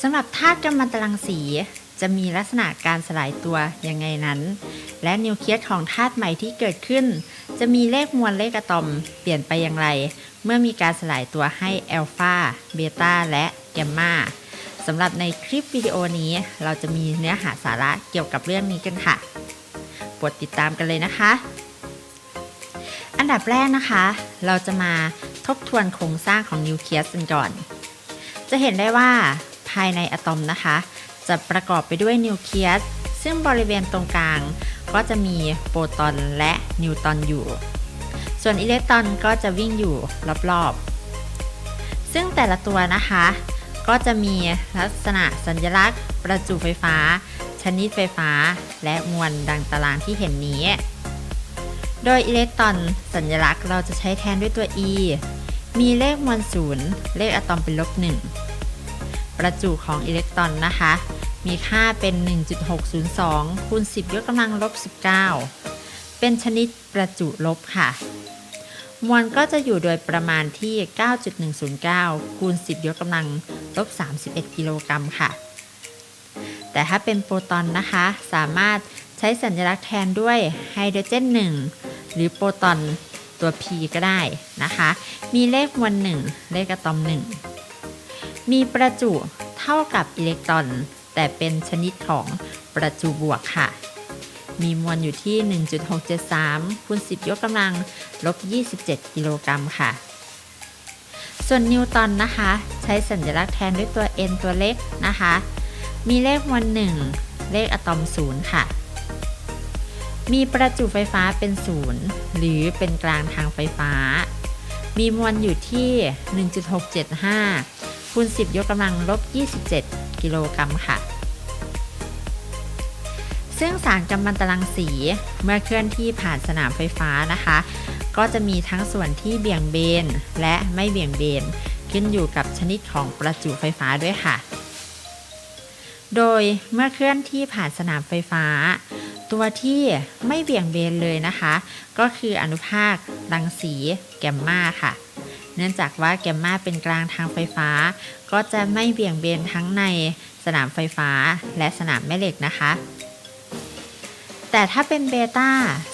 สำหรับธาตุกัมมันตรังสีจะมีลักษณะการสลายตัวยังไงนั้น และนิวเคลียสของธาตุใหม่ที่เกิดขึ้น จะมีเลขมวลเลขอะตอมเปลี่ยนไปอย่างไร เมื่อมีการสลายตัวให้แอลฟาเบต้าและแกมมาสำหรับในคลิปวิดีโอนี้ เราจะมีเนื้อหาสาระเกี่ยวกับเรื่องนี้กันค่ะโปรดติดตามกันเลยนะคะ อันดับแรกนะคะ เราจะมาทบทวนโครงสร้างของนิวเคลียสกันก่อน จะเห็นได้ว่า ภายในอะตอมนะคะ จะประกอบไปด้วยนิวเคลียสซึ่งบริเวณตรงกลาง ก็จะมีโปรตอนและนิวตรอนอยู่ ส่วนอิเล็กตรอนก็จะวิ่งอยู่รอบๆ ซึ่งแต่ละตัวนะคะ ก็จะมีลักษณะสัญลักษณ์ ประจุไฟฟ้า ชนิดไฟฟ้า และมวลดังตารางที่เห็นนี้ โดยอิเล็กตรอนสัญลักษณ์เราจะใช้แทนด้วยตัว e มีเลขมวลศูนย์เลขอะตอมเป็นลบหนึ่ง ประจุของอิเล็กตรอนนะคะ มีค่าเป็น 1.602 คูณ 10 ยกกำลังลบ 19 เป็นชนิดประจุลบค่ะ มวลก็จะอยู่โดยประมาณที่ 9.109 คูณ 10 ยกกำลังลบ 31 กิโลกรัมค่ะ แต่ถ้าเป็นโปรตอนนะคะ สามารถใช้สัญลักษณ์แทนด้วยไฮโดรเจน 1 หรือโปรตอนตัว P ก็ได้นะคะ มีเลขมวล1เลขอะตอม 1 มีประจุเท่ากับอิเล็กตรอน แต่เป็นชนิดของประจุบวกค่ะ มีมวลอยู่ที่ 1.673คูณ10 ยกกำลังลบ 27 กิโลกรัมค่ะ ส่วนนิวตันนะคะ ใช้สัญลักษณ์แทนด้วยตัว n ตัวเล็กนะคะ มีเลขมวล1 เลขอะตอม 0 ค่ะมีประจุไฟฟ้าเป็น0หรือเป็นกลางทางไฟฟ้า มีมวลอยู่ที่ 1.675 คูณ 10 ยกกำลังลบ 27 กิโลกรัมค่ะ ซึ่งสารกัมมันตรังสีเมื่อเคลื่อนที่ผ่านสนามไฟฟ้านะคะ ก็จะมีทั้งส่วนที่เบี่ยงเบนและไม่เบี่ยงเบน ขึ้นอยู่กับชนิดของประจุไฟฟ้าด้วยค่ะ โดยเมื่อเคลื่อนที่ผ่านสนามไฟฟ้า ตัวที่ไม่เบี่ยงเบนเลยนะคะ ก็คืออนุภาครังสีแกมมาค่ะ เนื่องจากว่าแกมมาเป็นกลางทางไฟฟ้า ก็จะไม่เบี่ยงเบนทั้งในสนามไฟฟ้าและสนามแม่เหล็กนะคะ แต่ถ้าเป็นเบต้า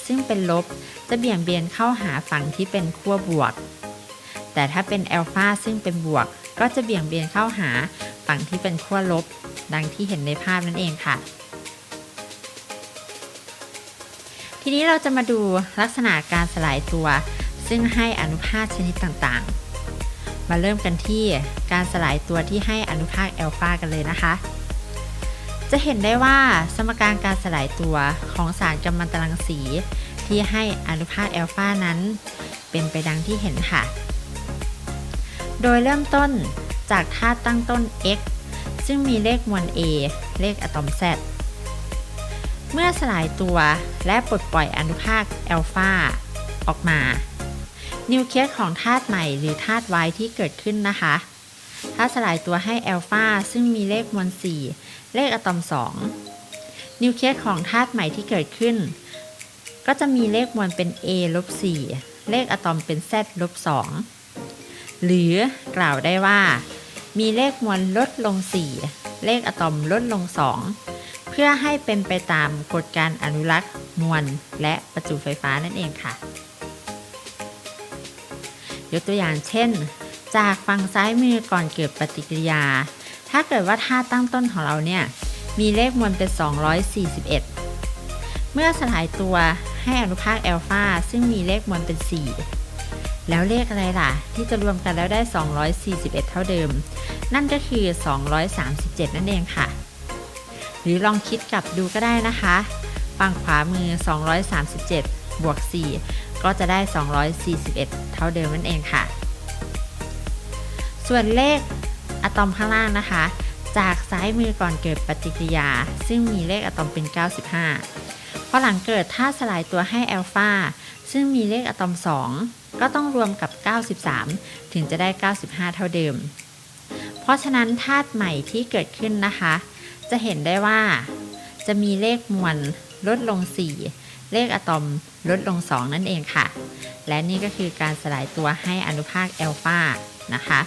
ซึ่งเป็นลบจะเบี่ยงเบนเข้าหาฝั่งที่เป็นขั้วบวก แต่ถ้าเป็นแอลฟาซึ่งเป็นบวก ก็จะเบี่ยงเบนเข้าหาฝั่งที่เป็นขั้วลบ ดังที่เห็นในภาพนั่นเองค่ะทีนี้เราจะมาดูลักษณะการสลายตัว ซึ่งให้อนุภาคชนิดต่างๆ มาเริ่มกันที่การสลายตัวที่ให้อนุภาคแอลฟากันเลยนะคะ จะเห็นได้ว่าสมการการสลายตัวของสารกัมมันตรังสีที่ให้อนุภาคแอลฟานั้น เป็นไปดังที่เห็นค่ะ โดยเริ่มต้นจากธาตุตั้งต้น x ซึ่งมีเลขมวล a เลขอะตอม z เมื่อสลายตัวและปลดปล่อยอนุภาคแอลฟาออกมา นิวเคลียสของธาตุใหม่หรือธาตุ Y ที่เกิดขึ้นนะคะ ถ้าสลายตัวให้แอลฟาซึ่งมีเลขมวล 4 เลขอะตอม 2 นิวเคลียสของธาตุใหม่ที่เกิดขึ้น ก็จะมีเลขมวลเป็น A ลบ4เลขอะตอมเป็น Z ลบ2หรือกล่าวได้ว่า มีเลขมวลลดลง 4 เลขอะตอมลดลง 2 เพื่อให้เป็นไปตามกฎการอนุรักษ์มวลและประจุไฟฟ้านั่นเองค่ะ ยกตัวอย่างเช่น จากฝั่งซ้ายมือก่อนเกิดปฏิกิริยา ถ้าเกิดว่าธาตุตั้งต้นของเราเนี่ย มีเลขมวลเป็น 241 เมื่อสลายตัวให้อนุภาคแอลฟาซึ่งมีเลขมวลเป็น 4 แล้วเลขอะไรล่ะ ที่จะรวมกันแล้วได้ 241 เท่าเดิม นั่นก็คือ 237 นั่นเองค่ะ หรือลองคิดกลับดูก็ได้นะคะ ฝั่งขวามือ 237 บวก 4 ก็จะได้ 241 เท่าเดิมนั่นเองค่ะ ส่วนเลขอะตอมข้างล่างนะคะ จากซ้ายมือก่อนเกิดปฏิกิริยา ซึ่งมีเลขอะตอมเป็น 95พอหลังเกิดถ้าสลายตัวให้แอลฟาซึ่งมีเลขอะตอม 2 ก็ต้องรวมกับ 93 ถึงจะได้ 95 เท่าเดิม เพราะฉะนั้นธาตุใหม่ที่เกิดขึ้นนะคะ จะเห็นได้ว่า จะมีเลขมวลลดลง 4 เลขอะตอมลดลง 2 นั่นเองค่ะ และนี่ก็คือการสลายตัวให้อนุภาคแอลฟานะคะ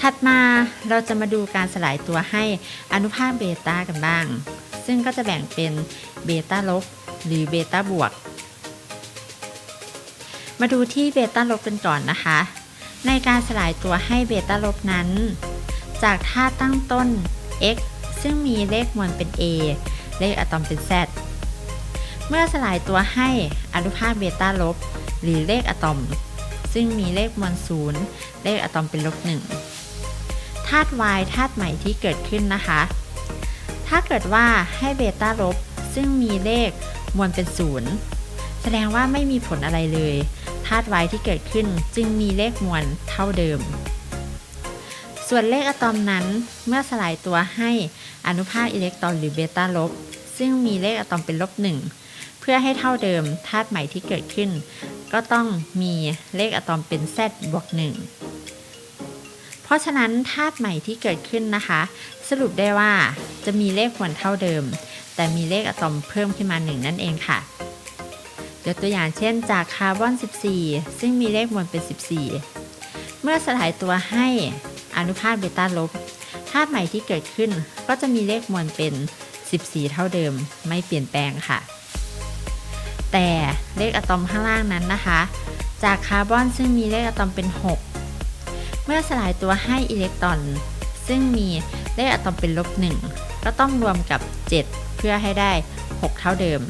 ถัดมาเราจะมาดูการสลายตัวให้อนุภาคเบต้ากันบ้าง ซึ่งก็จะแบ่งเป็นเบต้าลบหรือเบต้าบวก มาดูที่เบต้าลบกันก่อนนะคะ ในการสลายตัวให้เบต้าลบนั้น จากธาตั้งต้น x ซึ่งมีเลขมวลเป็น a เลขอะตอมเป็น z เมื่อสลายตัวให้อนุภาคเบต้าลบ หรือเลขอะตอม ซึ่งมีเลขมวลศูนย์เลขอะตอมเป็นลบหนึ่งธาตุ y ธาตุใหม่ที่เกิดขึ้นนะคะ ถ้าเกิดว่าให้เบต้าลบ ซึ่งมีเลขมวลเป็นศูนย์แสดงว่าไม่มีผลอะไรเลยธาตุ y ที่เกิดขึ้นจึงมีเลขมวลเท่าเดิม ส่วนเลขอะตอมนั้นเมื่อสลายตัวให้ อนุภาคอิเล็กตรอนหรือเบต้าลบ ซึ่งมีเลขอะตอมเป็นลบหนึ่งเพื่อให้เท่าเดิมธาตุใหม่ที่เกิดขึ้น ก็ต้องมีเลขอะตอมเป็น z บวกหนึ่งเพราะฉะนั้นธาตุใหม่ที่เกิดขึ้นนะคะ สรุปได้ว่าจะมีเลขมวลเท่าเดิม แต่มีเลขอะตอมเพิ่มขึ้นมาหนึ่งนั่นเองค่ะยกตัวอย่างเช่นจากคาร์บอน 14 ซึ่งมีเลขมวลเป็น 14 เมื่อสลายตัวให้อนุภาคเบต้าลบ ธาตุใหม่ที่เกิดขึ้น ก็จะมีเลขมวลเป็น 14 เท่าเดิมไม่เปลี่ยนแปลงค่ะ แต่เลขอะตอมข้างล่างนั้นนะคะ จากคาร์บอนซึ่งมีเลขอะตอมเป็น 6 เมื่อสลายตัวให้อิเล็กตรอน ซึ่งมีเลขอะตอมเป็นลบ1ก็ต้องรวมกับ 7 เพื่อให้ได้ 6 เท่าเดิม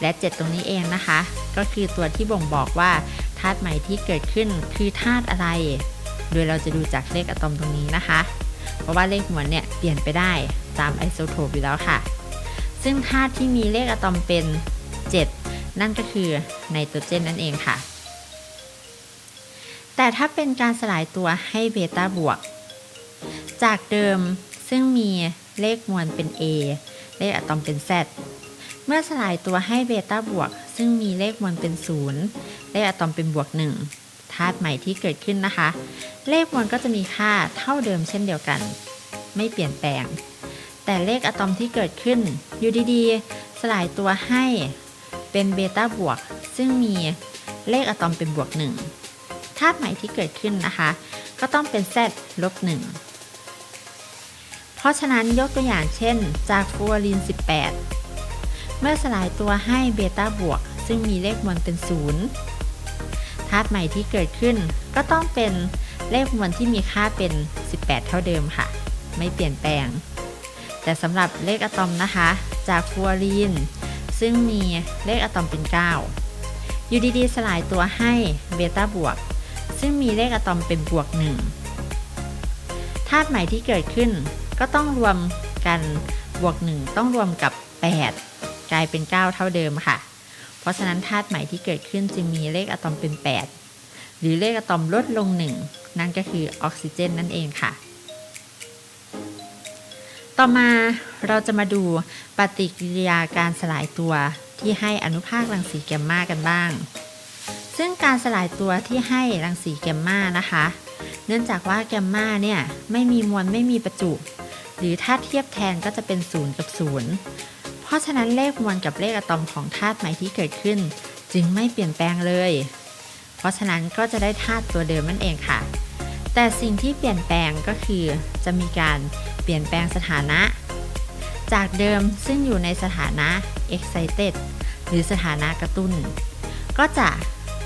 และ 7 ตรงนี้เองนะคะ ก็คือตัวที่บ่งบอกว่าธาตุใหม่ที่เกิดขึ้นคือธาตุอะไร โดยเราจะดูจากเลขอะตอมตรงนี้นะคะ เพราะว่าเลขมวลเนี่ยเปลี่ยนไปได้ตามไอโซโทปอยู่แล้วค่ะ ซึ่งธาตุที่มีเลขอะตอมเป็น 7 นั่นก็คือไนโตรเจนนั่นเองค่ะ แต่ถ้าเป็นการสลายตัวให้เบต้าบวก จากเดิมซึ่งมีเลขมวลเป็น A เลขอะตอมเป็น Z เมื่อสลายตัวให้เบต้าบวก ซึ่งมีเลขมวลเป็น 0 เลขอะตอมเป็นบวก 1 ธาตุใหม่ที่เกิดขึ้นนะคะ เลขมวลก็จะมีค่าเท่าเดิมเช่นเดียวกัน ไม่เปลี่ยนแปลง แต่เลขอะตอมที่เกิดขึ้นอยู่ดีๆสลายตัวให้เป็นเบต้าบวก ซึ่งมีเลขอะตอมเป็นบวก1ธาตุใหม่ที่เกิดขึ้นนะคะ ก็ต้องเป็น z ลบ1เพราะฉะนั้นยกตัวอย่างเช่น จากฟลูรีน18 เมื่อสลายตัวให้เบต้าบวก ซึ่งมีเลขมวลเป็น 0าตุใหม่ที่เกิดขึ้น ก็ต้องเป็นเลขมวลที่มีค่าเป็น 18 เท่าเดิมค่ะ ไม่เปลี่ยนแปลง แต่สำหรับเลขอะตอมนะคะ จากฟลูออรีน ซึ่งมีเลขอะตอมเป็น 9 อยู่ดีๆ สลายตัวให้เบต้าบวก ซึ่งมีเลขอะตอมเป็นบวก 1 ธาตุใหม่ที่เกิดขึ้น ก็ต้องรวมกันบวก 1 ต้องรวมกับ 8 กลายเป็น 9 เท่าเดิมค่ะ เพราะฉะนั้นธาตุใหม่ที่เกิดขึ้นจึงมีเลขอะตอมเป็น 8 หรือเลขอะตอมลดลง 1 นั่นก็คือออกซิเจนนั่นเองค่ะ ต่อมาเราจะมาดูปฏิกิริยาการสลายตัวที่ให้อนุภาครังสีแกมมากันบ้าง ซึ่งการสลายตัวที่ให้รังสีแกมมานะคะ เนื่องจากว่าแกมมาเนี่ยไม่มีมวลไม่มีประจุ หรือถ้าเทียบแทนก็จะเป็นศูนย์กับศูนย์ ราะฉะนั้นเลขมวลกับเลขอะตอมของธาตุใหม่ที่เกิดขึ้น จึงไม่เปลี่ยนแปลงเลย เพราะฉะนั้นก็จะได้ธาตุตัวเดิมนั่นเองค่ะ แต่สิ่งที่เปลี่ยนแปลงก็คือจะมีการเปลี่ยนแปลงสถานะ จากเดิมซึ่งอยู่ในสถานะ excited หรือสถานะกระตุ้น ก็จะ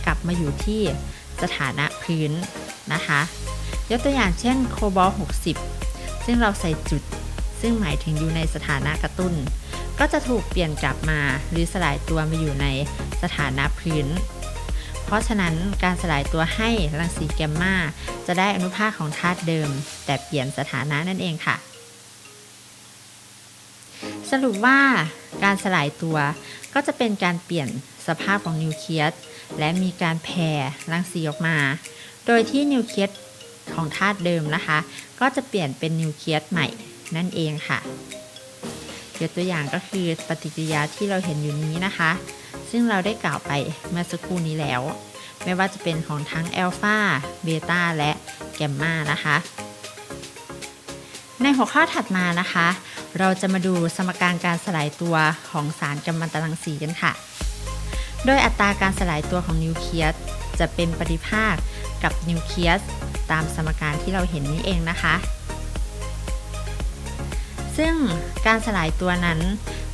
กลับมาอยู่ที่สถานะพื้นนะคะ ยกตัวอย่างเช่นโคบอล60 ซึ่งเราใส่จุด ซึ่งหมายถึงอยู่ในสถานะกระตุ้น ก็จะถูกเปลี่ยนกลับมาหรือสลายตัวมาอยู่ในสถานะพื้น เพราะฉะนั้นการสลายตัวให้รังสีแกมมาจะได้อนุภาคของธาตุเดิม แต่เปลี่ยนสถานะนั่นเองค่ะ สรุปว่าการสลายตัวก็จะเป็นการเปลี่ยนสภาพของนิวเคลียสและมีการแผ่รังสีออกมา โดยที่นิวเคลียสของธาตุเดิมนะคะ ก็จะเปลี่ยนเป็นนิวเคลียสใหม่นั่นเองค่ะ ยกตัวอย่างก็คือปฏิกิริยาที่เราเห็นอยู่นี้นะคะ ซึ่งเราได้กล่าวไปเมื่อสักครู่นี้แล้ว ไม่ว่าจะเป็นของทั้งแอลฟาเบต้าและแกมมานะคะ ในหัวข้อถัดมานะคะ เราจะมาดูสมการการสลายตัวของสารกัมมันตรังสีกันค่ะ โดยอัตราการสลายตัวของนิวเคลียสจะเป็นปฏิภาคกับนิวเคลียสตามสมการที่เราเห็นนี้เองนะคะ ซึ่งการสลายตัวนั้น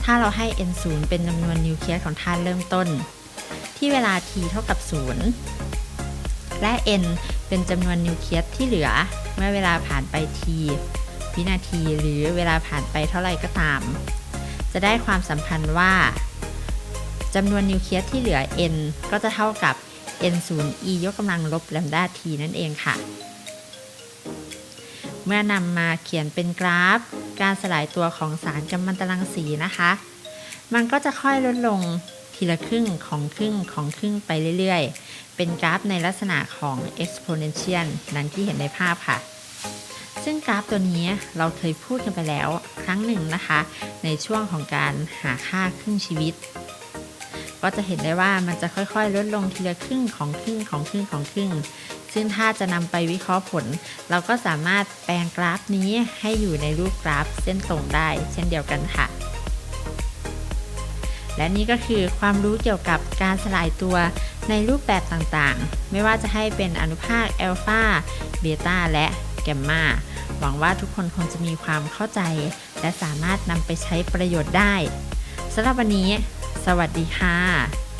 ถ้าเราให้ n 0เป็นจำนวนนิวเคลียสของธาตุเริ่มต้น ที่เวลา t เท่ากับ 0 และ n เป็นจำนวนนิวเคลียสที่เหลือเมื่อเวลาผ่านไป t วินาทีหรือเวลาผ่านไปเท่าไรก็ตาม จะได้ความสัมพันธ์ว่าจำนวนนิวเคลียสที่เหลือ n ก็จะเท่ากับ n 0 e ยกกำลังลบแลมดา t นั่นเองค่ะ เมื่อนำมาเขียนเป็นกราฟ การสลายตัวของสารกัมมันตรังสีนะคะ มันก็จะค่อยลดลงทีละครึ่งของครึ่งของครึ่งไปเรื่อยๆ เป็นกราฟในลักษณะของ exponential นั้นที่เห็นในภาพค่ะ ซึ่งกราฟตัวนี้เราเคยพูดกันไปแล้วครั้งหนึ่งนะคะ ในช่วงของการหาค่าครึ่งชีวิต ก็จะเห็นได้ว่ามันจะค่อยๆ ลดลงทีละครึ่งของครึ่งของครึ่งของครึ่ง ซึ่งถ้าจะนำไปวิเคราะห์ผล เราก็สามารถแปลงกราฟนี้ให้อยู่ในรูปกราฟเส้นตรงได้ เช่นเดียวกันค่ะ และนี่ก็คือความรู้เกี่ยวกับการสลายตัวในรูปแบบต่างๆ ไม่ว่าจะให้เป็นอนุภาคอัลฟาเบต้าและแกมมาหวังว่าทุกคนคงจะมีความเข้าใจ และสามารถนำไปใช้ประโยชน์ได้สำหรับวันนี้ สวัสดีค่ะ